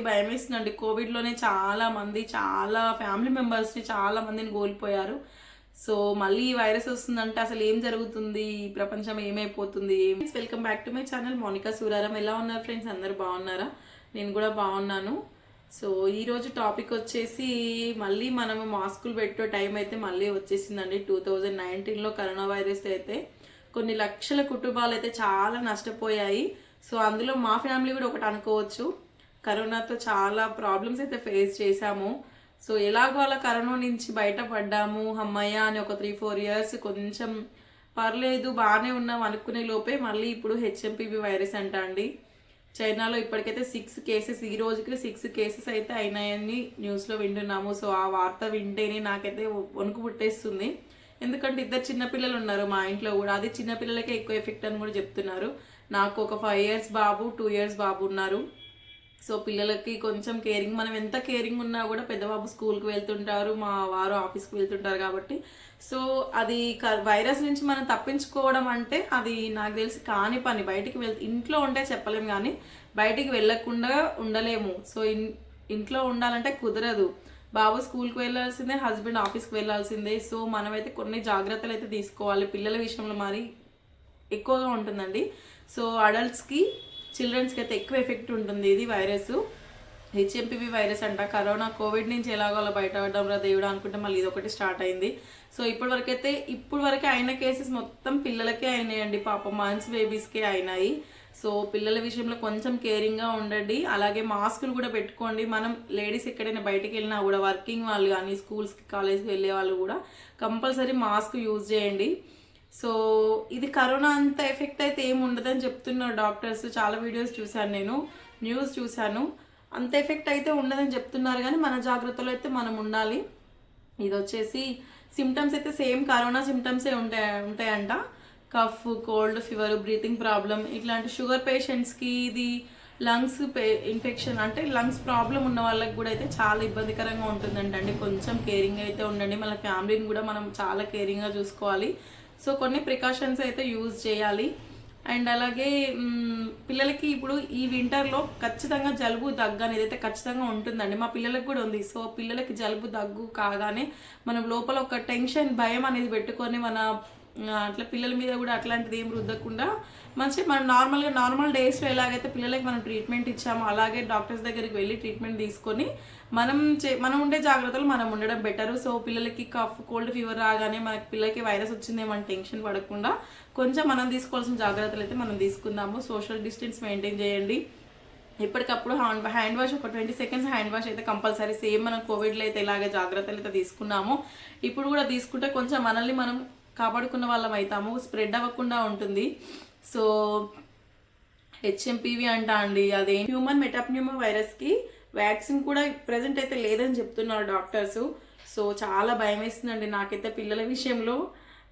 భయం వేస్తుందండి కోవిడ్లోనే చాలా మంది చాలా ఫ్యామిలీ మెంబర్స్ని చాలా మందిని కోల్పోయారు. సో మళ్ళీ ఈ వైరస్ వస్తుందంటే అసలు ఏం జరుగుతుంది? ఈ ప్రపంచం ఏమైపోతుంది? Welcome back to my channel Monika Suraram ఎలా ఉన్నారు ఫ్రెండ్స్ అందరు బాగున్నారా? నేను కూడా బాగున్నాను. సో ఈరోజు టాపిక్ వచ్చేసి మళ్ళీ మనం మాస్కులు పెట్టే టైం అయితే మళ్ళీ వచ్చేసిందండి. టూ థౌజండ్ నైన్టీన్లో కరోనా వైరస్ అయితే కొన్ని లక్షల కుటుంబాలు అయితే చాలా నష్టపోయాయి. సో అందులో మా ఫ్యామిలీ కూడా ఒకటి అనుకోవచ్చు. కరోనాతో చాలా ప్రాబ్లమ్స్ అయితే ఫేస్ చేశాము. సో ఎలాగో అలా కరోనా నుంచి బయటపడ్డాము. అమ్మయ్య అని ఒక త్రీ ఫోర్ ఇయర్స్ కొంచెం పర్లేదు బాగానే ఉన్నాం అనుకునే లోపే మళ్ళీ ఇప్పుడు హెచ్ఎంపీబీ వైరస్ అంట అండి. చైనాలో ఇప్పటికైతే సిక్స్ కేసెస్ ఈ రోజుకి సిక్స్ కేసెస్ అయితే అయినాయని న్యూస్లో వింటున్నాము. సో ఆ వార్త వింటేనే నాకైతే వణుకు పుట్టేస్తుంది. ఎందుకంటే ఇద్దరు చిన్నపిల్లలు ఉన్నారు మా ఇంట్లో కూడా. అది చిన్నపిల్లలకే ఎక్కువ ఎఫెక్ట్ అని కూడా చెప్తున్నారు. నాకు ఒక ఫైవ్ ఇయర్స్ బాబు టూ ఇయర్స్ బాబు ఉన్నారు. సో పిల్లలకి కొంచెం కేరింగ్ మనం ఎంత కేరింగ్ ఉన్నా కూడా పెద్దబాబు స్కూల్కి వెళ్తుంటారు మా వారు ఆఫీస్కి వెళ్తుంటారు కాబట్టి. సో అది క- వైరస్ నుంచి మనం తప్పించుకోవడం అంటే అది నాకు తెలిసి కాని పని. బయటికి వెళ్ ఇంట్లో ఉంటే చెప్పలేము కానీ బయటికి వెళ్ళకుండా ఉండలేము. సో ఇన్ ఇంట్లో ఉండాలంటే కుదరదు. బాబు స్కూల్కి వెళ్ళాల్సిందే హస్బెండ్ ఆఫీస్కి వెళ్ళాల్సిందే. సో మనమైతే కొన్ని జాగ్రత్తలు అయితే తీసుకోవాలి. పిల్లల విషయంలో మరి ఎక్కువగా ఉంటుందండి. సో అడల్ట్స్కి చిల్డ్రన్స్కి అయితే ఎక్కువ ఎఫెక్ట్ ఉంటుంది ఇది వైరస్. హెచ్ఎంపీవి వైరస్ అంట. కరోనా కోవిడ్ నుంచి ఎలాగో అలా బయటపడడం రా దేవుడు అనుకుంటే మళ్ళీ ఇది ఒకటి స్టార్ట్ అయింది. సో ఇప్పటి వరకు అయితే ఇప్పుడు వరకే అయిన కేసెస్ మొత్తం పిల్లలకే అయినాయండి. పాప మంత్స్ బేబీస్కే అయినాయి. సో పిల్లల విషయంలో కొంచెం కేరింగ్గా ఉండండి. అలాగే మాస్కులు కూడా పెట్టుకోండి. మనం లేడీస్ ఎక్కడైనా బయటికి వెళ్ళినా కూడా వర్కింగ్ వాళ్ళు కానీ స్కూల్స్కి కాలేజ్కి వెళ్ళే వాళ్ళు కూడా కంపల్సరీ మాస్క్ యూజ్ చేయండి. సో ఇది కరోనా అంత ఎఫెక్ట్ అయితే ఏమి ఉండదని చెప్తున్నారు డాక్టర్స్. చాలా వీడియోస్ చూశాను నేను న్యూస్ చూశాను. అంత ఎఫెక్ట్ అయితే ఉండదని చెప్తున్నారు కానీ మన జాగ్రత్తలో అయితే మనం ఉండాలి. ఇది వచ్చేసి సిమ్టమ్స్ అయితే సేమ్ కరోనా సిమ్టమ్సే ఉంటాయి ఉంటాయంట. Cough cold fever breathing problem ఇట్లాంటి షుగర్ పేషెంట్స్కి ఇది లంగ్స్ ఇన్ఫెక్షన్ అంటే లంగ్స్ ప్రాబ్లం ఉన్న వాళ్ళకి కూడా అయితే చాలా ఇబ్బందికరంగా ఉంటుందంటండి. కొంచెం కేరింగ్ అయితే ఉండండి. మన ఫ్యామిలీని కూడా మనం చాలా కేరింగ్గా చూసుకోవాలి. సో కొన్ని ప్రికాషన్స్ అయితే యూజ్ చేయాలి. అండ్ అలాగే పిల్లలకి ఇప్పుడు ఈ వింటర్లో ఖచ్చితంగా జలుబు దగ్గు అనేది అయితే ఖచ్చితంగా ఉంటుందండి. మా పిల్లలకు కూడా ఉంది. సో పిల్లలకి జలుబు దగ్గు కాగానే మనం లోపల ఒక టెన్షన్ భయం అనేది పెట్టుకొని మన అట్లా పిల్లల మీద కూడా అట్లాంటిది ఏం రుద్దకుండా మంచిగా మనం నార్మల్గా నార్మల్ డేస్లో ఎలాగైతే పిల్లలకి మనం ట్రీట్మెంట్ ఇచ్చామో అలాగే డాక్టర్స్ దగ్గరికి వెళ్ళి ట్రీట్మెంట్ తీసుకొని మనం చే మనం ఉండే జాగ్రత్తలు మనం ఉండడం బెటర్ సో పిల్లలకి కఫ్ కోల్డ్ ఫీవర్ రాగానే మనకి పిల్లలకి వైరస్ వచ్చిందేమని టెన్షన్ పడకుండా కొంచెం మనం తీసుకోవాల్సిన జాగ్రత్తలు అయితే మనం తీసుకుందాము. సోషల్ డిస్టెన్స్ మెయింటైన్ చేయండి. ఎప్పటికప్పుడు హ్యాండ్ హ్యాండ్ వాష్ ఒక ట్వంటీ సెకండ్స్ హ్యాండ్ వాష్ అయితే కంపల్సరీ. సేమ్ మనం కోవిడ్లో అయితే ఇలాగే జాగ్రత్తలు అయితే తీసుకున్నాము ఇప్పుడు కూడా తీసుకుంటే కొంచెం మనల్ని మనం కాపాడుకున్న వాళ్ళం అవుతాము స్ప్రెడ్ అవ్వకుండా ఉంటుంది. సో హెచ్ఎంపీవి అంట అండి అదే హ్యూమన్ మెటాప్న్యూమా వైరస్కి వ్యాక్సిన్ కూడా ప్రజెంట్ అయితే లేదని చెప్తున్నారు డాక్టర్స్. సో చాలా భయం వేస్తుందండి నాకైతే పిల్లల విషయంలో.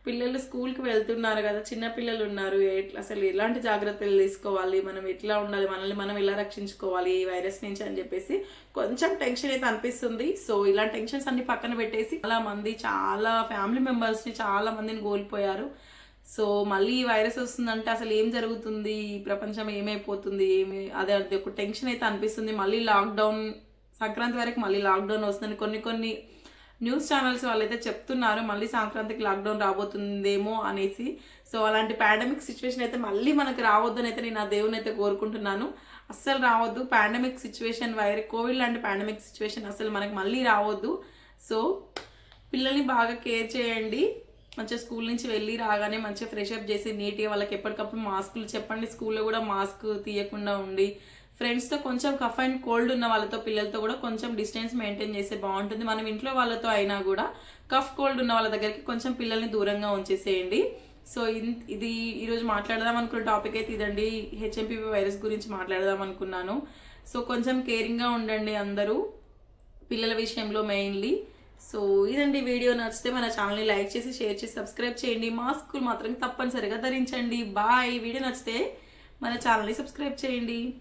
పిల్లలు స్కూల్కి వెళ్తున్నారు కదా చిన్న పిల్లలు ఉన్నారు ఎట్లా అసలు ఎలాంటి జాగ్రత్తలు తీసుకోవాలి మనం ఎట్లా ఉండాలి మనల్ని మనం ఎలా రక్షించుకోవాలి ఈ వైరస్ నుంచి అని చెప్పేసి కొంచెం టెన్షన్ అయితే అనిపిస్తుంది. సో ఇలాంటి టెన్షన్స్ అన్ని పక్కన పెట్టేసి చాలా మంది చాలా ఫ్యామిలీ మెంబర్స్ని చాలా మందిని కోల్పోయారు. సో మళ్ళీ ఈ వైరస్ వస్తుందంటే అసలు ఏం జరుగుతుంది? ఈ ప్రపంచం ఏమైపోతుంది? ఏమి అదే అది ఒక టెన్షన్ అయితే అనిపిస్తుంది. మళ్ళీ లాక్డౌన్ సంక్రాంతి వరకు మళ్ళీ లాక్డౌన్ వస్తుంది కొన్ని కొన్ని న్యూస్ ఛానల్స్ వాళ్ళైతే చెప్తున్నారు మళ్ళీ సంక్రాంతికి లాక్డౌన్ రాబోతుందేమో అనేసి. సో అలాంటి పాండమిక్ సిచ్యువేషన్ అయితే మళ్ళీ మనకు రావద్దని అయితే నేను ఆ దేవుని అయితే కోరుకుంటున్నాను. అస్సలు రావద్దు. పాండమిక్ సిచ్యువేషన్ వైర్ కోవిడ్ లాంటి పాండమిక్ సిచ్యువేషన్ అసలు మనకు మళ్ళీ రావద్దు. సో పిల్లల్ని బాగా కేర్ చేయండి. మంచిగా స్కూల్ నుంచి వెళ్ళి రాగానే మంచిగా ఫ్రెష్ అప్ చేసి నీట్గా వాళ్ళకి ఎప్పటికప్పుడు మాస్కులు చెప్పండి. స్కూల్లో కూడా మాస్క్ తీయకుండా ఉండి ఫ్రెండ్స్తో కొంచెం కఫ్ అండ్ కోల్డ్ ఉన్న వాళ్ళతో పిల్లలతో కూడా కొంచెం డిస్టెన్స్ మెయింటైన్ చేస్తే బాగుంటుంది. మనం ఇంట్లో వాళ్ళతో అయినా కూడా కఫ్ కోల్డ్ ఉన్న వాళ్ళ దగ్గరికి కొంచెం పిల్లల్ని దూరంగా ఉంచేసేయండి. సో ఇన్- ఇది ఈరోజు మాట్లాడదాం అనుకున్న టాపిక్ అయితే ఇదండి. హెచ్ఎంపీ వైరస్ గురించి మాట్లాడదాం అనుకున్నాను. సో కొంచెం కేరింగ్గా ఉండండి అందరూ పిల్లల విషయంలో మెయిన్లీ. సో ఇదండి వీడియో. నచ్చితే మన ఛానల్ని లైక్ చేసి షేర్ చేసి సబ్స్క్రైబ్ చేయండి. మాస్కులు మాత్రం తప్పనిసరిగా ధరించండి. బాయ్. వీడియో నచ్చితే మన ఛానల్ని సబ్స్క్రైబ్ చేయండి.